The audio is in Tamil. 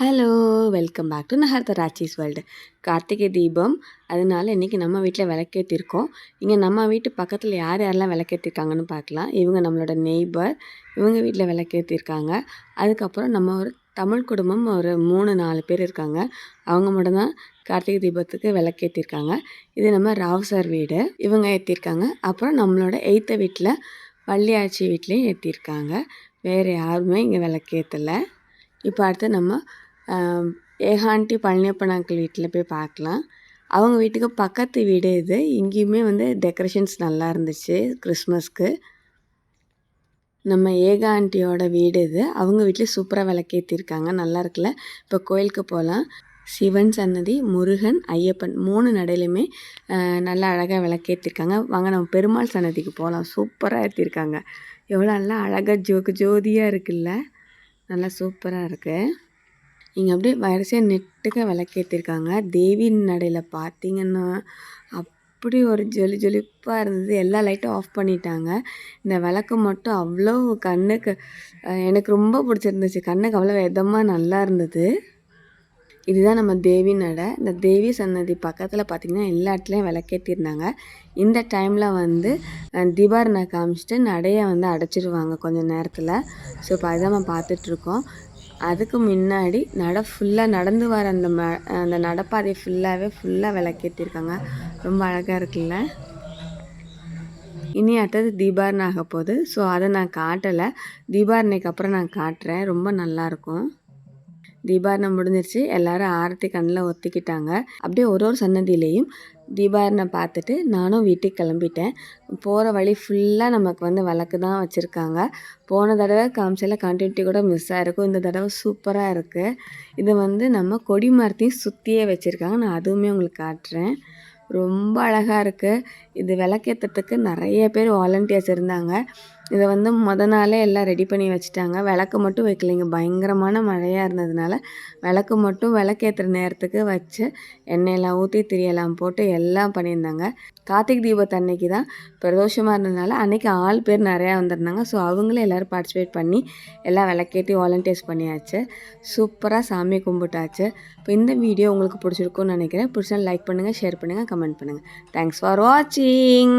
ஹலோ வெல்கம் பேக் டு நஹர்த ராச்சிஸ் வேர்ல்டு கார்த்திகை தீபம். அதனால இன்றைக்கி நம்ம வீட்டில் விளக்கேற்றிருக்கோம் இங்கே நம்ம வீட்டு பக்கத்தில் யார் யாரெல்லாம் விளக்கேற்றிருக்காங்கன்னு பார்க்கலாம். இவங்க நம்மளோட நெய்பர் இவங்க வீட்டில் விளக்கேற்றிருக்காங்க அதுக்கப்புறம் நம்ம ஒரு தமிழ் குடும்பம் ஒரு மூணு நாலு பேர் இருக்காங்க. அவங்க மட்டும்தான் கார்த்திகை தீபத்துக்கு விளக்கேற்றிருக்காங்க இது நம்ம ராவ் சார் வீடு. இவங்க ஏற்றிருக்காங்க அப்புறம் நம்மளோட எய்த்த வீட்டில் வள்ளியாச்சி வீட்லேயும் ஏற்றிருக்காங்க வேறு யாருமே இங்கே விளக்கேற்றலை இப்போ அடுத்து நம்ம ஏகாண்டி பழனியப்பன் அங்கிள் வீட்டில் போய் பார்க்கலாம் அவங்க வீட்டுக்கு பக்கத்து வீடு இது. இங்கேயுமே வந்து டெக்கரேஷன்ஸ் நல்லா இருந்துச்சு கிறிஸ்மஸ்க்கு நம்ம ஏகா ஆண்டியோட வீடு இது. அவங்க வீட்டில் சூப்பராக விளக்கேற்றிருக்காங்க நல்லா இருக்குல்ல? இப்போ கோயிலுக்கு போகலாம் சிவன் சன்னதி முருகன் ஐயப்பன் மூணு நடையிலுமே நல்லா அழகாக விளக்கேற்றிருக்காங்க வாங்க நம்ம பெருமாள் சன்னதிக்கு போகலாம் சூப்பராக ஏற்றிருக்காங்க எவ்வளோ நல்லா அழகாக ஜோக்கு ஜோதியாக இருக்குல்ல? நல்லா சூப்பராக இருக்குது இங்கே அப்படியே வரிசையாக நெட்டுக்க விளக்கேற்றிருக்காங்க தேவி நடையில் பார்த்தீங்கன்னா அப்படி ஒரு ஜொலி ஜொலிப்பாக இருந்தது. எல்லா லைட்டும் ஆஃப் பண்ணிட்டாங்க. இந்த விளக்கு மட்டும் அவ்வளோ கண்ணுக்கு எனக்கு ரொம்ப பிடிச்சிருந்துச்சு. கண்ணுக்கு அவ்வளோ விதமாக நல்லா இருந்தது. இதுதான் நம்ம தேவி நடை. இந்த தேவி சன்னதி பக்கத்தில் பார்த்திங்கன்னா எல்லா இடத்துலையும் விளக்கேற்றிருந்தாங்க இந்த டைமில் வந்து தீபாரணை காமிச்சிட்டு நடையை வந்து அடைச்சிடுவாங்க கொஞ்சம் நேரத்தில். ஸோ இப்போ அதுதான் நம்ம பார்த்துட்ருக்கோம் அதுக்கு முன்னாடி நடை ஃபுல்லாக நடந்து வர அந்த ம அந்த நடப்பாதை ஃபுல்லாகவே ஃபுல்லாக விளக்கேற்றிருக்காங்க ரொம்ப அழகாக இருக்குல்ல? இனி அடுத்தது தீபாரணை ஆக போகுது. ஸோ அதை நான் காட்டலை. தீபாரணைக்கு அப்புறம் நான் காட்டுறேன். ரொம்ப நல்லாயிருக்கும் தீபாரணம் முடிஞ்சிருச்சு. எல்லாரும் ஆரத்தி கண்ணில் ஒத்திக்கிட்டாங்க. அப்படியே ஒரு ஒரு சன்னதியிலையும் தீபாரனை பார்த்துட்டு நானும் வீட்டுக்கு கிளம்பிட்டேன். போகிற வழி ஃபுல்லாக நமக்கு வந்து விளக்கு தான் வச்சுருக்காங்க. போன தடவை காமிச்சல கண்டினியூட்டி கூட மிஸ் ஆகிருக்கும் இந்த தடவை சூப்பராக இருக்குது இது வந்து நம்ம கொடி மரத்தையும் சுற்றியே வச்சுருக்காங்க. நான் அதுவுமே உங்களுக்கு காட்டுறேன். ரொம்ப அழகாக இருக்குது இது விளக்கேற்றத்துக்கு நிறைய பேர் வாலண்டியர்ஸ் இருந்தாங்க. இதை வந்து முத நாளே எல்லாம் ரெடி பண்ணி வச்சுட்டாங்க. விளக்கு மட்டும் வைக்கலைங்க. பயங்கரமான மழையாக இருந்ததுனால விளக்கு மட்டும் விளக்கேற்றுற நேரத்துக்கு வச்சு எண்ணெயெல்லாம் ஊற்றி திரியெல்லாம் போட்டு எல்லாம் பண்ணியிருந்தாங்க. கார்த்திகை தீபத்து அன்னைக்கு தான் பிரதோஷமாக இருந்ததுனால அன்றைக்கி ஆள் பேர் நிறையா வந்திருந்தாங்க. ஸோ அவங்களே எல்லோரும் பார்ட்டிசிபேட் பண்ணி எல்லாம் விளக்கேற்றி வாலண்டியர்ஸ் பண்ணியாச்சு. சூப்பராக சாமி கும்பிட்டாச்சு. இப்போ இந்த வீடியோ உங்களுக்கு பிடிச்சிருக்கும்னு நினைக்கிறேன். பிடிச்சா லைக் பண்ணுங்கள் ஷேர் பண்ணுங்கள் கமெண்ட் பண்ணுங்கள் தேங்க்ஸ் ஃபார் வாட்சிங்